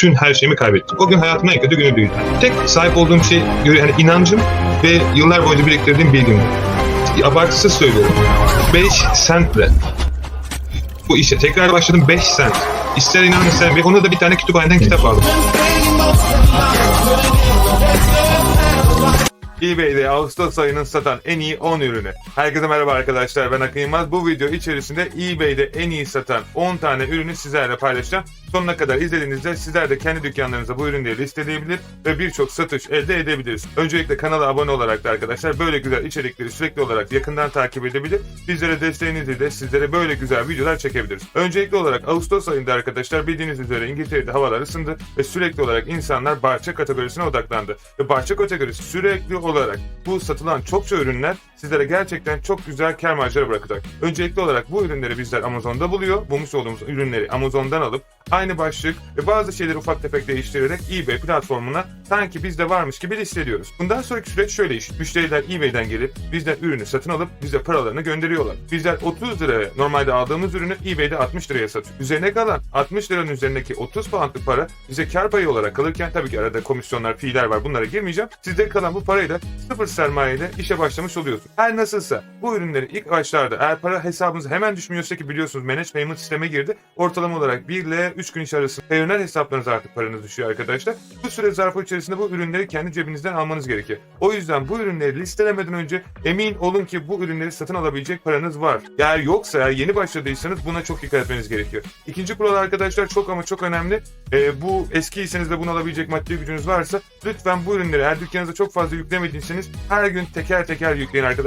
bütün her şeyimi kaybettim. O gün hayatımın en kötü günüydü. Tek sahip olduğum şey yani inancım ve yıllar boyunca biriktirdiğim bilgim. Abartısız söylüyorum. 5 sentle bu işe tekrar başladım 5 sent. İster inanın ister ve onu da bir tane kütüphaneden kitap aldım. eBay'de Ağustos ayının satan en iyi 10 ürünü. Herkese merhaba arkadaşlar ben Akın Yılmaz. Bu video içerisinde eBay'de en iyi satan 10 tane ürünü sizlerle paylaşacağım. Sonuna kadar izlediğinizde sizler de kendi dükkanlarınıza bu ürünleri listeleyebilir ve birçok satış elde edebiliriz. Öncelikle kanala abone olarak da arkadaşlar böyle güzel içerikleri sürekli olarak yakından takip edebilir. Bizlere desteğinizle de sizlere böyle güzel videolar çekebiliriz. Öncelikli olarak Ağustos ayında arkadaşlar bildiğiniz üzere İngiltere'de havalar ısındı ve sürekli olarak insanlar bahçe kategorisine odaklandı. Ve bahçe kategorisi sürekli olarak bu satılan çokça ürünler sizlere gerçekten çok güzel kar marjları bırakacak. Öncelikli olarak bu ürünleri bizler Amazon'da buluyor. Bulmuş olduğumuz ürünleri Amazon'dan alıp aynı başlık ve bazı şeyleri ufak tefek değiştirerek eBay platformuna sanki bizde varmış gibi listeliyoruz. Bundan sonraki süreç şöyle iş. Müşteriler eBay'den gelip bizden ürünü satın alıp bize paralarını gönderiyorlar. Bizler 30 liraya normalde aldığımız ürünü eBay'de 60 liraya satıyoruz. Üzerine kalan 60 liranın üzerindeki 30 poundlık para bize kar payı olarak kalırken tabii ki arada komisyonlar, fiiller var bunlara girmeyeceğim. Sizde kalan bu parayla sıfır sermayeyle işe başlamış oluyorsunuz. Her nasılsa bu ürünleri ilk başlarda eğer para hesabınıza hemen düşmüyorsa ki biliyorsunuz Manage Payment sisteme girdi. Ortalama olarak 1 ile 3 gün içi arasında Payoneer hesaplarınıza artık paranız düşüyor arkadaşlar. Bu süre zarfı içerisinde bu ürünleri kendi cebinizden almanız gerekiyor. O yüzden bu ürünleri listelemeden önce emin olun ki bu ürünleri satın alabilecek paranız var. Eğer yoksa eğer yeni başladıysanız buna çok dikkat etmeniz gerekiyor. İkinci kural arkadaşlar çok ama çok önemli. Ee, bu eskiyseniz ve bunu alabilecek maddi gücünüz varsa lütfen bu ürünleri eğer dükkanınıza çok fazla yüklemediyseniz her gün teker teker yükleyin arkadaşlar.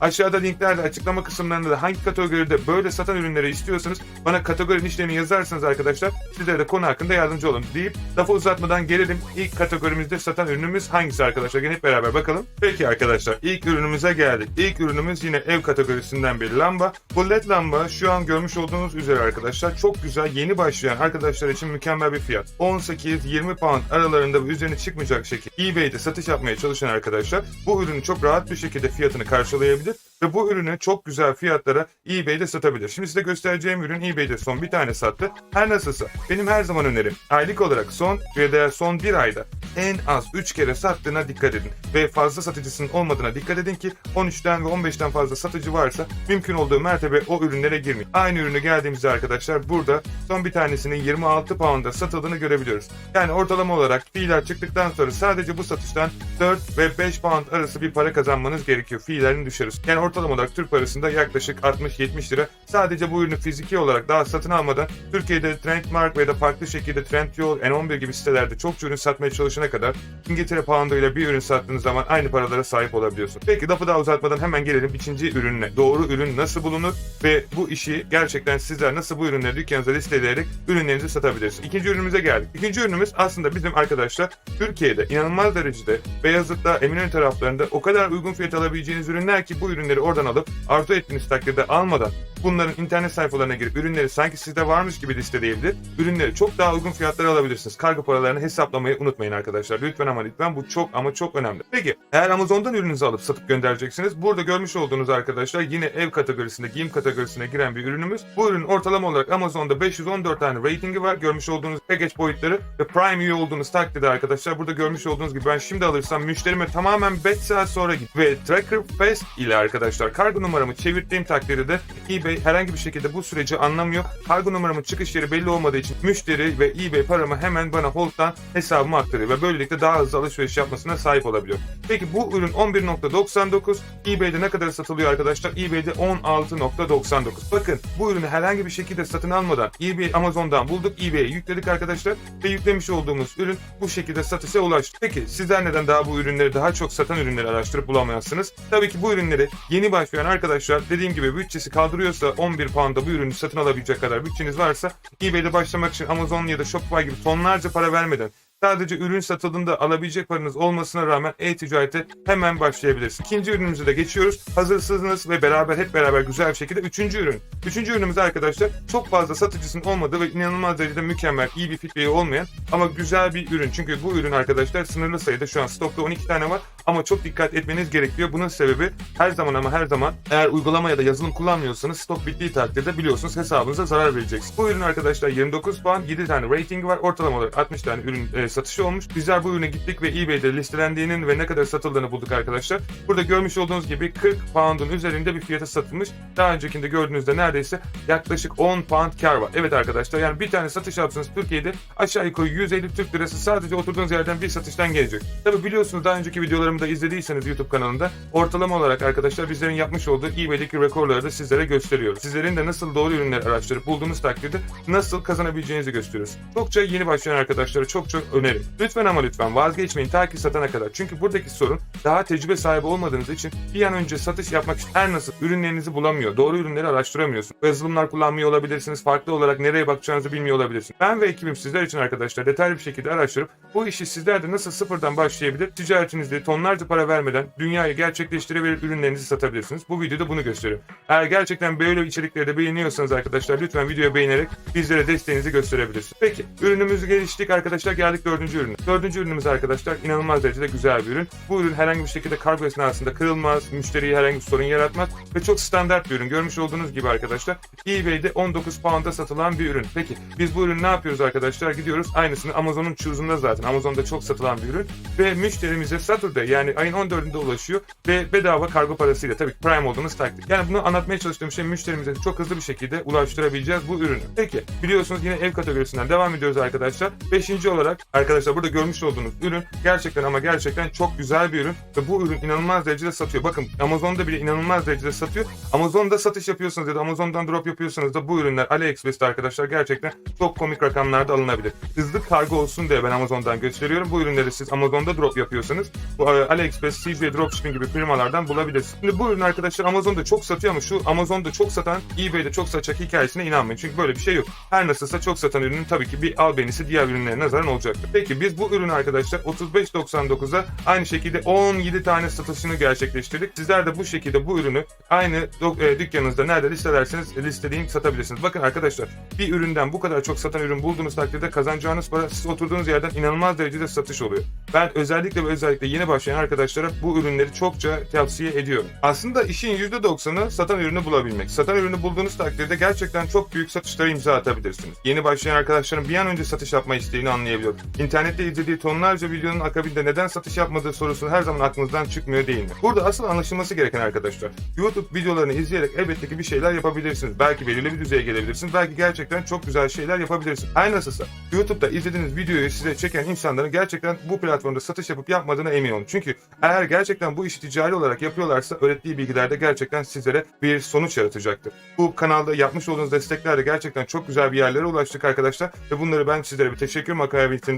Aşağıda linklerde açıklama kısımlarında da hangi kategoride böyle satan ürünleri istiyorsanız bana kategori işlerini yazarsanız arkadaşlar sizlere de konu hakkında yardımcı olun deyip lafı uzatmadan gelelim ilk kategorimizde satan ürünümüz hangisi arkadaşlar? Gelin hep beraber bakalım. Peki arkadaşlar ilk ürünümüze geldik. İlk ürünümüz yine ev kategorisinden bir lamba. Bu led lamba şu an görmüş olduğunuz üzere arkadaşlar çok güzel yeni başlayan arkadaşlar için mükemmel bir fiyat. 18-20 pound aralarında üzerine çıkmayacak şekilde eBay'de satış yapmaya çalışan arkadaşlar bu ürünü çok rahat bir şekilde fiyatını karşılayabilir ve bu ürünü çok güzel fiyatlara eBay'de satabilir. Şimdi size göstereceğim ürün eBay'de son bir tane sattı. Her nasılsa benim her zaman önerim aylık olarak son ve de son bir ayda en az 3 kere sattığına dikkat edin. Ve fazla satıcısının olmadığına dikkat edin ki 13'ten ve 15'ten fazla satıcı varsa mümkün olduğu mertebe o ürünlere girmeyin. Aynı ürünü geldiğimizde arkadaşlar burada son bir tanesinin 26 pound'a satıldığını görebiliyoruz. Yani ortalama olarak fiiller çıktıktan sonra sadece bu satıştan 4 ve 5 pound arası bir para kazanmanız gerekiyor. Fiillerini düşürürüz. Yani ortalama olarak Türk parasında yaklaşık 60-70 lira sadece bu ürünü fiziki olarak daha satın almadan Türkiye'de Trendmark veya da farklı şekilde Trendyol, N11 gibi sitelerde çok ürün satmaya çalışana kadar İngiltere poundu ile bir ürün sattığınız zaman aynı paralara sahip olabiliyorsun. Peki lafı daha uzatmadan hemen gelelim ikinci ürününe. Doğru ürün nasıl bulunur ve bu işi gerçekten sizler nasıl bu ürünleri dükkanınıza listeleyerek ürünlerinizi satabilirsiniz. İkinci ürünümüze geldik. İkinci ürünümüz aslında bizim arkadaşlar Türkiye'de inanılmaz derecede Beyazıt'ta, Eminönü taraflarında o kadar uygun fiyat alabileceğiniz ürünler ki bu ürünleri oradan alıp arzu ettiğiniz takdirde almadan bunların internet sayfalarına girip ürünleri sanki sizde varmış gibi listeleyebilir. Ürünleri çok daha uygun fiyatlara alabilirsiniz. Kargo paralarını hesaplamayı unutmayın arkadaşlar. Lütfen ama lütfen bu çok ama çok önemli. Peki eğer Amazon'dan ürününüzü alıp satıp göndereceksiniz. Burada görmüş olduğunuz arkadaşlar yine ev kategorisinde, giyim kategorisine giren bir ürünümüz. Bu ürün ortalama olarak Amazon'da 514 tane ratingi var. Görmüş olduğunuz package boyutları ve Prime üye olduğunuz takdirde arkadaşlar burada görmüş olduğunuz gibi ben şimdi alırsam müşterime tamamen 5 saat sonra git ve Tracker Fest ile arkadaşlar kargo numaramı çevirdiğim takdirde de eBay herhangi bir şekilde bu süreci anlamıyor. Kargo numaramın çıkış yeri belli olmadığı için müşteri ve eBay paramı hemen bana Hold'dan hesabıma aktarıyor ve böylelikle daha hızlı alışveriş yapmasına sahip olabiliyor. Peki bu ürün 11.99 eBay'de ne kadar satılıyor arkadaşlar? eBay'de 16.99. Bakın bu ürünü herhangi bir şekilde satın almadan eBay Amazon'dan bulduk, eBay'e yükledik arkadaşlar ve yüklemiş olduğumuz ürün bu şekilde satışa ulaştı. Peki sizler neden daha bu ürünleri daha çok satan ürünleri araştırıp bulamıyorsunuz? Tabii ki bu ürünleri yeni başlayan arkadaşlar dediğim gibi bütçesi kaldırıyorsa 11 pound'a bu ürünü satın alabilecek kadar bütçeniz varsa eBay'de başlamak için Amazon ya da Shopify gibi tonlarca para vermeden Sadece ürün satıldığında alabilecek paranız olmasına rağmen e-ticarete hemen başlayabilirsiniz. İkinci ürünümüze de geçiyoruz. Hazırsınız ve beraber hep beraber güzel bir şekilde üçüncü ürün. Üçüncü ürünümüz arkadaşlar çok fazla satıcısının olmadığı ve inanılmaz derecede mükemmel, iyi bir feedback'i olmayan ama güzel bir ürün. Çünkü bu ürün arkadaşlar sınırlı sayıda şu an stokta 12 tane var ama çok dikkat etmeniz gerekiyor. Bunun sebebi her zaman ama her zaman eğer uygulama ya da yazılım kullanmıyorsanız stok bittiği takdirde biliyorsunuz hesabınıza zarar vereceksiniz. Bu ürün arkadaşlar 29 puan, 7 tane ratingi var. Ortalama olarak 60 tane ürün e, satışı olmuş. Bizler bu ürüne gittik ve eBay'de listelendiğinin ve ne kadar satıldığını bulduk arkadaşlar. Burada görmüş olduğunuz gibi 40 pound'un üzerinde bir fiyata satılmış. Daha öncekinde gördüğünüzde neredeyse yaklaşık 10 pound kar var. Evet arkadaşlar yani bir tane satış yapsanız Türkiye'de aşağı yukarı 150 Türk lirası sadece oturduğunuz yerden bir satıştan gelecek. Tabi biliyorsunuz daha önceki videolarımı da izlediyseniz YouTube kanalında ortalama olarak arkadaşlar bizlerin yapmış olduğu eBay'deki rekorları da sizlere gösteriyoruz. Sizlerin de nasıl doğru ürünleri araştırıp bulduğunuz takdirde nasıl kazanabileceğinizi gösteriyoruz. Çokça yeni başlayan arkadaşlara çok çok önerim. Lütfen ama lütfen vazgeçmeyin ta ki satana kadar. Çünkü buradaki sorun daha tecrübe sahibi olmadığınız için bir an önce satış yapmak için her nasıl ürünlerinizi bulamıyor. Doğru ürünleri araştıramıyorsunuz. Yazılımlar kullanmıyor olabilirsiniz. Farklı olarak nereye bakacağınızı bilmiyor olabilirsiniz. Ben ve ekibim sizler için arkadaşlar detaylı bir şekilde araştırıp bu işi sizler de nasıl sıfırdan başlayabilir, ticaretinizde tonlarca para vermeden dünyayı gerçekleştirebilir ürünlerinizi satabilirsiniz. Bu videoda bunu gösteriyor. Eğer gerçekten böyle içerikleri de beğeniyorsanız arkadaşlar lütfen videoyu beğenerek bizlere desteğinizi gösterebilirsiniz. Peki ürünümüzü geliştik arkadaşlar geldik dördüncü ürüne. Dördüncü ürünümüz arkadaşlar inanılmaz derecede güzel bir ürün. Bu ürün herhangi bir şekilde kargo esnasında kırılmaz, müşteriye herhangi bir sorun yaratmaz ve çok standart bir ürün. Görmüş olduğunuz gibi arkadaşlar eBay'de 19 pound'a satılan bir ürün. Peki biz bu ürünü ne yapıyoruz arkadaşlar? Gidiyoruz aynısını Amazon'un choosunda zaten. Amazon'da çok satılan bir ürün ve müşterimize Saturday yani ayın 14'ünde ulaşıyor ve bedava kargo parasıyla tabii Prime olduğunuz takdir. Yani bunu anlatmaya çalıştığım şey müşterimize çok hızlı bir şekilde ulaştırabileceğiz bu ürünü. Peki biliyorsunuz yine ev kategorisinden devam ediyoruz arkadaşlar. Beşinci olarak arkadaşlar burada görmüş olduğunuz ürün gerçekten ama gerçekten çok güzel bir ürün ve bu ürün inanılmaz derecede satıyor. Bakın Amazon'da bile inanılmaz derecede satıyor. Amazon'da satış yapıyorsanız ya da Amazon'dan drop yapıyorsanız da bu ürünler AliExpress'te arkadaşlar gerçekten çok komik rakamlarda alınabilir. Hızlı kargo olsun diye ben Amazon'dan gösteriyorum. Bu ürünleri siz Amazon'da drop yapıyorsanız bu e, AliExpress, CJ Dropshipping gibi firmalardan bulabilirsiniz. Şimdi bu ürün arkadaşlar Amazon'da çok satıyor ama şu Amazon'da çok satan eBay'de çok satacak hikayesine inanmayın. Çünkü böyle bir şey yok. Her nasılsa çok satan ürünün tabii ki bir albenisi diğer ürünlere nazaran olacaktır. Peki biz bu ürünü arkadaşlar 35.99'a aynı şekilde 17 tane satışını gerçekleştirdik. Sizler de bu şekilde bu ürünü aynı e, dükkanınızda nerede listelerseniz listeleyin satabilirsiniz. Bakın arkadaşlar bir üründen bu kadar çok satan ürün bulduğunuz takdirde kazanacağınız para siz oturduğunuz yerden inanılmaz derecede satış oluyor. Ben özellikle ve özellikle yeni başlayan arkadaşlara bu ürünleri çokça tavsiye ediyorum. Aslında işin %90'ı satan ürünü bulabilmek. Satan ürünü bulduğunuz takdirde gerçekten çok büyük satışlara imza atabilirsiniz. Yeni başlayan arkadaşların bir an önce satış yapma isteğini anlayabiliyorum. İnternette izlediği tonlarca videonun akabinde neden satış yapmadığı sorusu her zaman aklınızdan çıkmıyor değil mi? Burada asıl anlaşılması gereken arkadaşlar. YouTube videolarını izleyerek elbette ki bir şeyler yapabilirsiniz. Belki belirli bir düzeye gelebilirsiniz. Belki gerçekten çok güzel şeyler yapabilirsiniz. Her nasılsa YouTube'da izlediğiniz videoyu size çeken insanların gerçekten bu platformda satış yapıp yapmadığına emin olun. Çünkü eğer gerçekten bu işi ticari olarak yapıyorlarsa öğrettiği bilgilerde gerçekten sizlere bir sonuç yaratacaktır. Bu kanalda yapmış olduğunuz desteklerle gerçekten çok güzel bir yerlere ulaştık arkadaşlar ve bunları ben sizlere bir teşekkür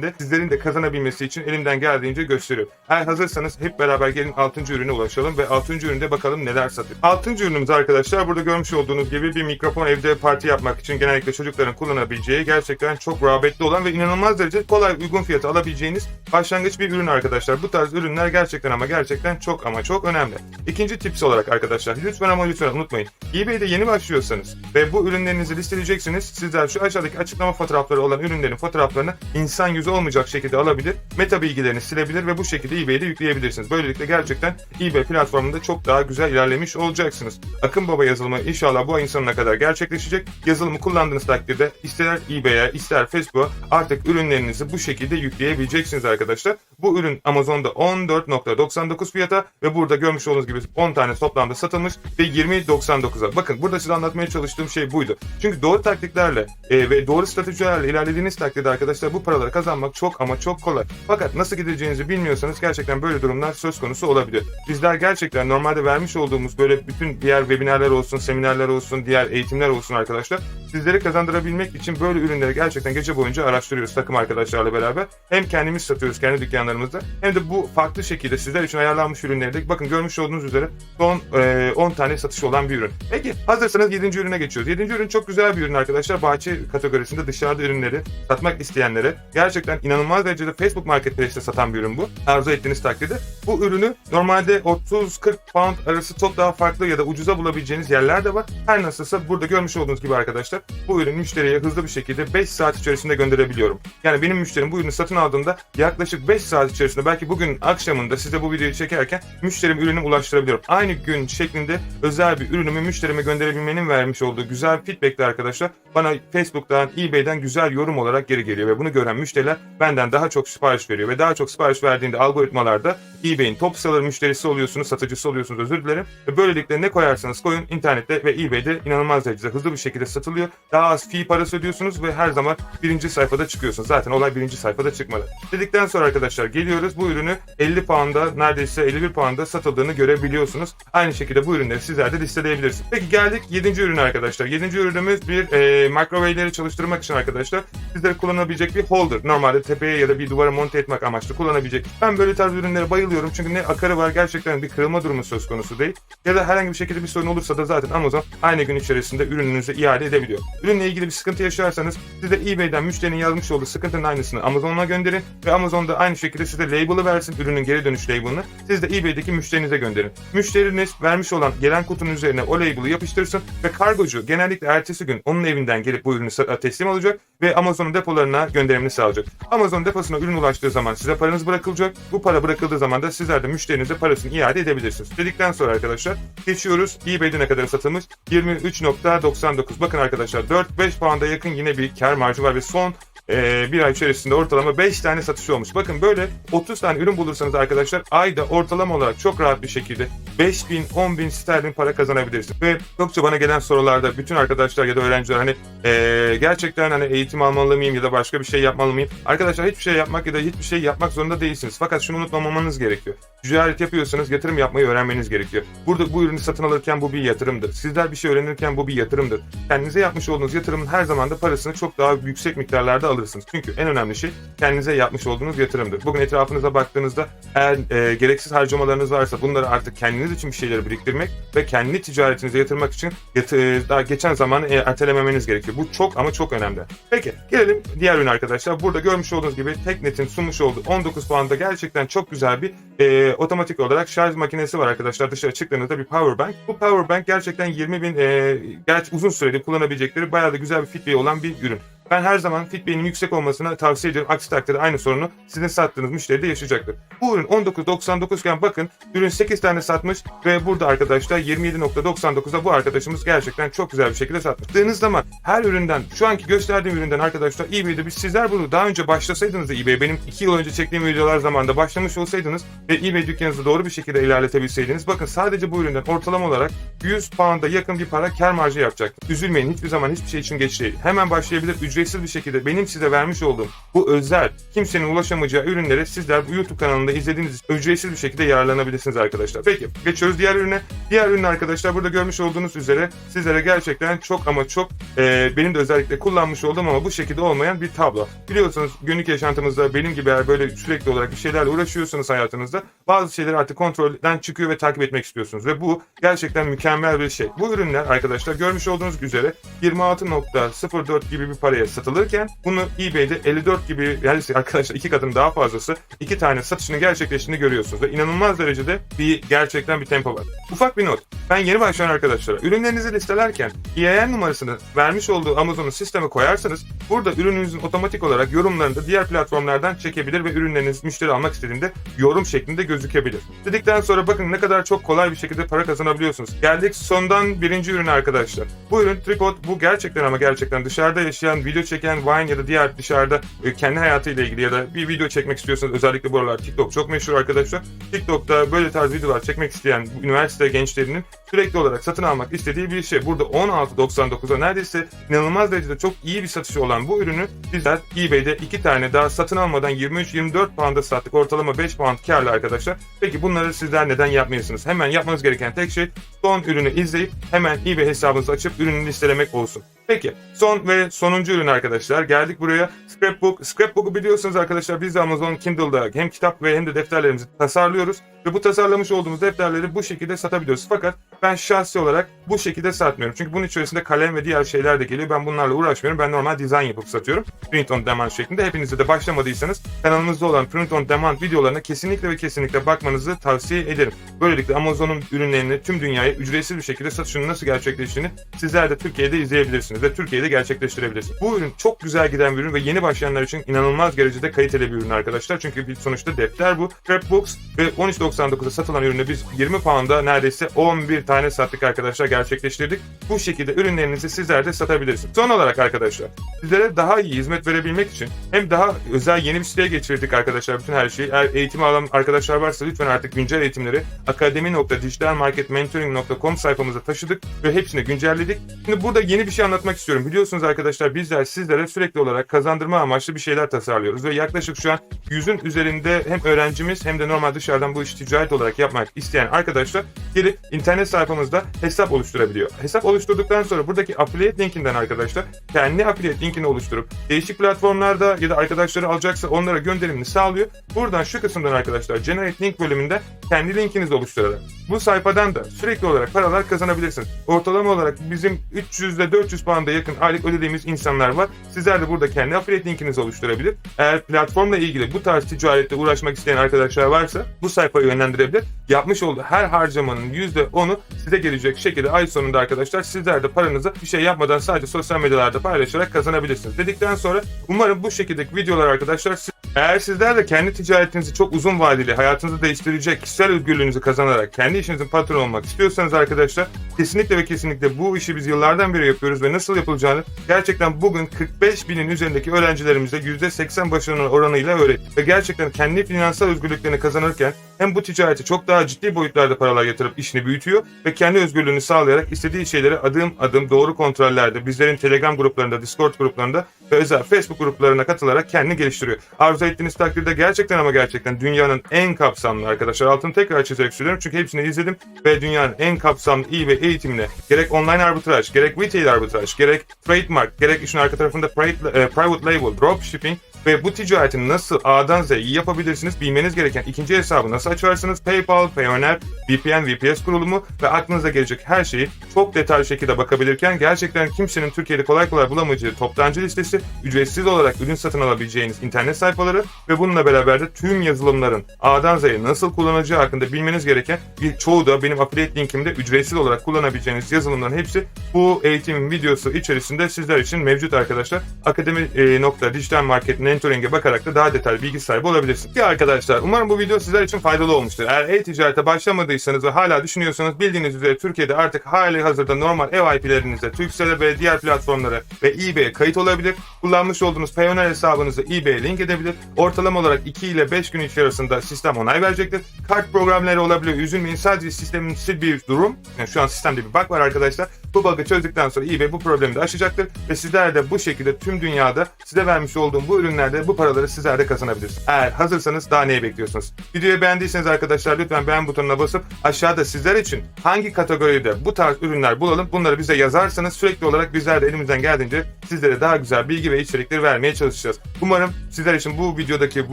makabetinde sizlerin de kazanabilmesi için elimden geldiğince gösteriyorum. Eğer hazırsanız hep beraber gelin 6. ürüne ulaşalım ve 6. üründe bakalım neler satıyor. 6. ürünümüz arkadaşlar burada görmüş olduğunuz gibi bir mikrofon evde parti yapmak için genellikle çocukların kullanabileceği gerçekten çok rağbetli olan ve inanılmaz derece kolay uygun fiyata alabileceğiniz başlangıç bir ürün arkadaşlar. Bu tarz ürünler gerçekten ama gerçekten çok ama çok önemli. İkinci tips olarak arkadaşlar lütfen ama lütfen unutmayın. eBay'de yeni başlıyorsanız ve bu ürünlerinizi listeleyeceksiniz. Sizler şu aşağıdaki açıklama fotoğrafları olan ürünlerin fotoğraflarını insan yüzü olmayacak şekilde alabilir, meta bilgilerini silebilir ve bu şekilde eBay'de yükleyebilirsiniz. Böylelikle gerçekten eBay platformunda çok daha güzel ilerlemiş olacaksınız. Akın Baba yazılımı inşallah bu ayın sonuna kadar gerçekleşecek. Yazılımı kullandığınız takdirde ister eBay'e ister Facebook'a artık ürünlerinizi bu şekilde yükleyebileceksiniz arkadaşlar. Bu ürün Amazon'da 14.99 fiyata ve burada görmüş olduğunuz gibi 10 tane toplamda satılmış ve 20.99'a. Bakın burada size anlatmaya çalıştığım şey buydu. Çünkü doğru taktiklerle e, ve doğru stratejilerle ilerlediğiniz takdirde arkadaşlar bu paraları kazanmak çok ama çok kolay. Fakat nasıl gideceğinizi bilmiyorsanız gerçekten böyle durumlar söz konusu olabiliyor. Bizler gerçekten normalde vermiş olduğumuz böyle bütün diğer webinarlar olsun, seminerler olsun, diğer eğitimler olsun arkadaşlar. Sizleri kazandırabilmek için böyle ürünleri gerçekten gece boyunca araştırıyoruz takım arkadaşlarla beraber. Hem kendimiz satıyoruz kendi dükkanlarımızda hem de bu farklı şekilde sizler için ayarlanmış ürünleri de bakın görmüş olduğunuz üzere son e, 10 tane satışı olan bir ürün. Peki hazırsanız 7. ürüne geçiyoruz. 7. ürün çok güzel bir ürün arkadaşlar. Bahçe kategorisinde dışarıda ürünleri satmak isteyenlere gerçekten inanılmaz derecede Facebook Marketplace'te satan bir ürün bu. Arzu ettiğiniz takdirde. Bu ürünü normalde 30-40 pound arası çok daha farklı ya da ucuza bulabileceğiniz yerler de var. Her nasılsa burada görmüş olduğunuz gibi arkadaşlar bu ürün müşteriye hızlı bir şekilde 5 saat içerisinde gönderebiliyorum. Yani benim müşterim bu ürünü satın aldığında yaklaşık 5 5 saat içerisinde belki bugün akşamında size bu videoyu çekerken müşterim ürünü ulaştırabiliyorum. Aynı gün şeklinde özel bir ürünümü müşterime gönderebilmenin vermiş olduğu güzel feedbackler arkadaşlar bana Facebook'tan, eBay'den güzel yorum olarak geri geliyor ve bunu gören müşteriler benden daha çok sipariş veriyor ve daha çok sipariş verdiğinde algoritmalarda eBay'in top seller müşterisi oluyorsunuz, satıcısı oluyorsunuz özür dilerim. Ve böylelikle ne koyarsanız koyun internette ve eBay'de inanılmaz derecede hızlı bir şekilde satılıyor. Daha az fee parası ödüyorsunuz ve her zaman birinci sayfada çıkıyorsunuz. Zaten olay birinci sayfada çıkmadı. Dedikten sonra arkadaşlar geliyoruz bu ürünü 50 pound'a neredeyse 51 pound'a satıldığını görebiliyorsunuz. Aynı şekilde bu ürünleri sizler de listeleyebilirsiniz. Peki geldik 7. ürüne arkadaşlar. 7. ürünümüz bir e, microwave'leri çalıştırmak için arkadaşlar sizlere kullanabilecek bir holder. Normalde tepeye ya da bir duvara monte etmek amaçlı kullanabilecek. Ben böyle tarz ürünlere bayılıyorum çünkü ne akarı var gerçekten bir kırılma durumu söz konusu değil. Ya da herhangi bir şekilde bir sorun olursa da zaten Amazon aynı gün içerisinde ürününüzü iade edebiliyor. Ürünle ilgili bir sıkıntı yaşarsanız siz de eBay'den müşterinin yazmış olduğu sıkıntının aynısını Amazon'a gönderin ve Amazon da aynı şekilde size label'ı versin ürünün geri dönüş label'ını. Siz de eBay'deki müşterinize gönderin. Müşteriniz vermiş olan gelen kutunun üzerine o label'ı yapıştırsın ve kargocu genellikle ertesi gün onun evinden gelip bu ürünü teslim alacak ve Amazon'un depolarına gönderimini sağlayacak. Amazon deposuna ürün ulaştığı zaman size paranız bırakılacak. Bu para bırakıldığı zaman da sizler de müşterinize parasını iade edebilirsiniz. Dedikten sonra arkadaşlar geçiyoruz. eBay'de ne kadar satılmış? 23.99. Bakın arkadaşlar 4-5 puanda yakın yine bir kar marjı var ve son ee, bir ay içerisinde ortalama 5 tane satışı olmuş. Bakın böyle 30 tane ürün bulursanız arkadaşlar ayda ortalama olarak çok rahat bir şekilde 5000 10000 sterlin para kazanabilirsiniz. Ve çokça bana gelen sorularda bütün arkadaşlar ya da öğrenciler hani ee, gerçekten hani eğitim almalı mıyım ya da başka bir şey yapmalı mıyım? Arkadaşlar hiçbir şey yapmak ya da hiçbir şey yapmak zorunda değilsiniz. Fakat şunu unutmamamanız gerekiyor. Ticaret yapıyorsanız yatırım yapmayı öğrenmeniz gerekiyor. Burada bu ürünü satın alırken bu bir yatırımdır. Sizler bir şey öğrenirken bu bir yatırımdır. Kendinize yapmış olduğunuz yatırımın her zaman da parasını çok daha yüksek miktarlarda alırsınız. Çünkü en önemli şey kendinize yapmış olduğunuz yatırımdır. Bugün etrafınıza baktığınızda eğer e, gereksiz harcamalarınız varsa bunları artık kendiniz için bir şeyleri biriktirmek ve kendi ticaretinize yatırmak için yat- e, daha geçen zamanı e, ertelememeniz gerekiyor. Bu çok ama çok önemli. Peki gelelim diğer ürün arkadaşlar. Burada görmüş olduğunuz gibi Teknet'in sunmuş olduğu 19 puanda gerçekten çok güzel bir e, otomatik olarak şarj makinesi var arkadaşlar. Dışarı çıktığınızda bir power bank. Bu power bank gerçekten 20 bin e, gerçi uzun süreli kullanabilecekleri bayağı da güzel bir Fitbit olan bir ürün. Ben her zaman Fitbit'in yüksek olmasına tavsiye ediyorum. Aksi takdirde aynı sorunu sizin sattığınız müşteri de yaşayacaktır. Bu ürün 19.99 iken bakın ürün 8 tane satmış ve burada arkadaşlar 27.99'a bu arkadaşımız gerçekten çok güzel bir şekilde satmış. Zaman her üründen şu anki gösterdiğim üründen arkadaşlar eBay'de biz sizler bunu daha önce başlasaydınız da eBay benim 2 yıl önce çektiğim videolar zamanında başlamış olsaydınız ve eBay dükkanınızı doğru bir şekilde ilerletebilseydiniz bakın sadece bu üründen ortalama olarak 100 pound'a yakın bir para kar marjı yapacaktır. Üzülmeyin hiçbir zaman hiçbir şey için geç değil. Hemen başlayabilir ücretsiz bir şekilde benim size vermiş olduğum bu özel kimsenin ulaşamayacağı ürünleri sizler bu YouTube kanalında izlediğiniz ücretsiz bir şekilde yararlanabilirsiniz arkadaşlar. Peki geçiyoruz diğer ürüne. Diğer ürün arkadaşlar burada görmüş olduğunuz üzere sizlere gerçekten çok ama çok e, benim de özellikle kullanmış olduğum ama bu şekilde olmayan bir tablo. Biliyorsunuz günlük yaşantımızda benim gibi eğer böyle sürekli olarak bir şeylerle uğraşıyorsanız hayatınızda bazı şeyleri artık kontrolden çıkıyor ve takip etmek istiyorsunuz ve bu gerçekten mükemmel bir şey. Bu ürünler arkadaşlar görmüş olduğunuz üzere 26.04 gibi bir paraya satılırken bunu eBay'de 54 gibi yani arkadaşlar iki katın daha fazlası iki tane satışını gerçekleştiğini görüyorsunuz ve inanılmaz derecede bir gerçekten bir tempo var. Ufak bir not. Ben yeni başlayan arkadaşlara ürünlerinizi listelerken EIN numarasını vermiş olduğu Amazon'un sisteme koyarsanız burada ürününüzün otomatik olarak yorumlarını da diğer platformlardan çekebilir ve ürünleriniz müşteri almak istediğinde yorum şeklinde gözükebilir. Dedikten sonra bakın ne kadar çok kolay bir şekilde para kazanabiliyorsunuz. Geldik sondan birinci ürün arkadaşlar. Bu ürün tripod bu gerçekten ama gerçekten dışarıda yaşayan, video çeken Vine ya da diğer dışarıda e, kendi hayatıyla ilgili ya da bir video çekmek istiyorsanız özellikle bu aralar TikTok çok meşhur arkadaşlar. TikTok'ta böyle tarz videolar çekmek isteyen üniversite gençlerinin sürekli olarak satın almak istediği bir şey. Burada 16.99'a neredeyse inanılmaz derecede çok iyi bir satışı olan bu ürünü bizler eBay'de iki tane daha satın almadan 23-24 pound'a sattık. Ortalama 5 pound karlı arkadaşlar. Peki bunları sizler neden yapmıyorsunuz? Hemen yapmanız gereken tek şey son ürünü izleyip hemen eBay hesabınızı açıp ürünü listelemek olsun. Peki son ve sonuncu ürün arkadaşlar. Geldik buraya. Scrapbook. Scrapbook'u biliyorsunuz arkadaşlar biz de Amazon Kindle'da hem kitap ve hem de defterlerimizi tasarlıyoruz. Ve bu tasarlamış olduğumuz defterleri bu şekilde satabiliyoruz. Fakat Ben şahsi olarak bu şekilde satmıyorum. Çünkü bunun içerisinde kalem ve diğer şeyler de geliyor. Ben bunlarla uğraşmıyorum. Ben normal dizayn yapıp satıyorum. Print on demand şeklinde. Hepinizde de başlamadıysanız kanalımızda olan print on demand videolarına kesinlikle ve kesinlikle bakmanızı tavsiye ederim. Böylelikle Amazon'un ürünlerini tüm dünyaya ücretsiz bir şekilde satışının nasıl gerçekleştiğini sizler de Türkiye'de izleyebilirsiniz ve Türkiye'de gerçekleştirebilirsiniz. Bu ürün çok güzel giden bir ürün ve yeni başlayanlar için inanılmaz derecede kaliteli bir ürün arkadaşlar. Çünkü bir sonuçta defter bu. Scrapbooks ve 13.99'a satılan ürünü biz 20 pound'a neredeyse 11 tane sattık arkadaşlar gerçekleştirdik. Bu şekilde ürünlerinizi sizler de satabilirsiniz. Son olarak arkadaşlar sizlere daha iyi hizmet verebilmek için hem daha özel yeni bir siteye geçirdik arkadaşlar bütün her şeyi. Eğer eğitim alan arkadaşlar varsa lütfen artık güncel eğitimleri akademi.dijitalmarketmentoring.com sayfamıza taşıdık ve hepsini güncelledik. Şimdi burada yeni bir şey anlatmak istiyorum. Biliyorsunuz arkadaşlar bizler sizlere sürekli olarak kazandırma amaçlı bir şeyler tasarlıyoruz ve yaklaşık şu an yüzün üzerinde hem öğrencimiz hem de normal dışarıdan bu işi ticaret olarak yapmak isteyen arkadaşlar gelip internet sayfamızda hesap oluşturabiliyor. Hesap oluşturduktan sonra buradaki affiliate linkinden arkadaşlar kendi affiliate linkini oluşturup değişik platformlarda ya da arkadaşları alacaksa onlara gönderimini sağlıyor. Buradan şu kısımdan arkadaşlar generate link bölümünde kendi linkinizi oluşturarak bu sayfadan da sürekli olarak paralar kazanabilirsiniz. Ortalama olarak bizim 300 ile 400 pound'a yakın aylık ödediğimiz insanlar var. Sizler de burada kendi affiliate linkinizi oluşturabilir. Eğer platformla ilgili bu tarz ticarette uğraşmak isteyen arkadaşlar varsa bu sayfayı yönlendirebilir. Yapmış olduğu her harcamanın %10'u size gelecek şekilde ay sonunda arkadaşlar sizler de paranızı bir şey yapmadan sadece sosyal medyalarda paylaşarak kazanabilirsiniz. Dedikten sonra umarım bu şekildeki videolar arkadaşlar siz- eğer sizler de kendi ticaretinizi çok uzun vadeli hayatınızı değiştirecek kişisel özgürlüğünüzü kazanarak kendi işinizin patronu olmak istiyorsanız arkadaşlar kesinlikle ve kesinlikle bu işi biz yıllardan beri yapıyoruz ve nasıl yapılacağını gerçekten bugün 45 binin üzerindeki öğrencilerimize %80 başarı oranıyla öğrettik. Ve gerçekten kendi finansal özgürlüklerini kazanırken hem bu ticareti çok daha ciddi boyutlarda paralar yatırıp işini büyütüyor ve kendi özgürlüğünü sağlayarak istediği şeyleri adım adım doğru kontrollerde bizlerin Telegram gruplarında, Discord gruplarında ve özel Facebook gruplarına katılarak kendini geliştiriyor. Arzu ettiğiniz takdirde gerçekten ama gerçekten dünyanın en kapsamlı arkadaşlar altını tekrar çizerek söylüyorum çünkü hepsini izledim ve dünyanın en kapsamlı iyi ve eğitimine gerek online arbitraj, gerek retail arbitraj, gerek trademark, gerek işin arka tarafında private, e, label, dropshipping ve bu ticareti nasıl A'dan Z'ye yapabilirsiniz bilmeniz gereken ikinci hesabı nasıl açarsınız? PayPal, Payoneer, VPN, VPS kurulumu ve aklınıza gelecek her şeyi çok detaylı şekilde bakabilirken gerçekten kimsenin Türkiye'de kolay kolay bulamayacağı toptancı listesi, ücretsiz olarak ürün satın alabileceğiniz internet sayfaları ve bununla beraber de tüm yazılımların A'dan Z'ye nasıl kullanacağı hakkında bilmeniz gereken bir çoğu da benim affiliate linkimde ücretsiz olarak kullanabileceğiniz yazılımların hepsi bu eğitimin videosu içerisinde sizler için mevcut arkadaşlar. Akademi.dijital market mentoring'e bakarak da daha detaylı bilgi sahibi olabilirsiniz. Ya arkadaşlar umarım bu video sizler için faydalı olmuştur. Eğer e-ticarete başlamadıysanız ve hala düşünüyorsanız bildiğiniz üzere Türkiye'de artık hali hazırda normal ev IP'lerinizde Turkcell'e ve diğer platformlara ve eBay'e kayıt olabilir. Kullanmış olduğunuz Payoneer hesabınızı eBay'e link edebilir. Ortalama olarak 2 ile 5 gün içerisinde sistem onay verecektir. Kart programları olabiliyor. Üzülmeyin sadece sistemin bir durum. Yani şu an sistemde bir bug var arkadaşlar. Bu bug'ı çözdükten sonra eBay bu problemi de aşacaktır ve sizler de bu şekilde tüm dünyada size vermiş olduğum bu ürünlerde bu paraları sizler de kazanabilirsiniz. Eğer hazırsanız daha neyi bekliyorsunuz? Videoyu beğendiyseniz arkadaşlar lütfen beğen butonuna basıp aşağıda sizler için hangi kategoride bu tarz ürünler bulalım bunları bize yazarsanız sürekli olarak bizler de elimizden geldiğince sizlere daha güzel bilgi ve içerikleri vermeye çalışacağız. Umarım sizler için bu videodaki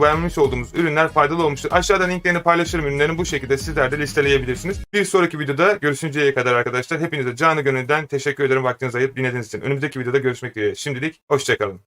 beğenmiş olduğumuz ürünler faydalı olmuştur. Aşağıda linklerini paylaşırım ürünlerin bu şekilde sizler de listeleyebilirsiniz. Bir sonraki videoda görüşünceye kadar arkadaşlar hepinize canı gönülden teşekkür ederim vaktinizi ayırıp dinlediğiniz için. Önümüzdeki videoda görüşmek dileğiyle. Şimdilik hoşçakalın.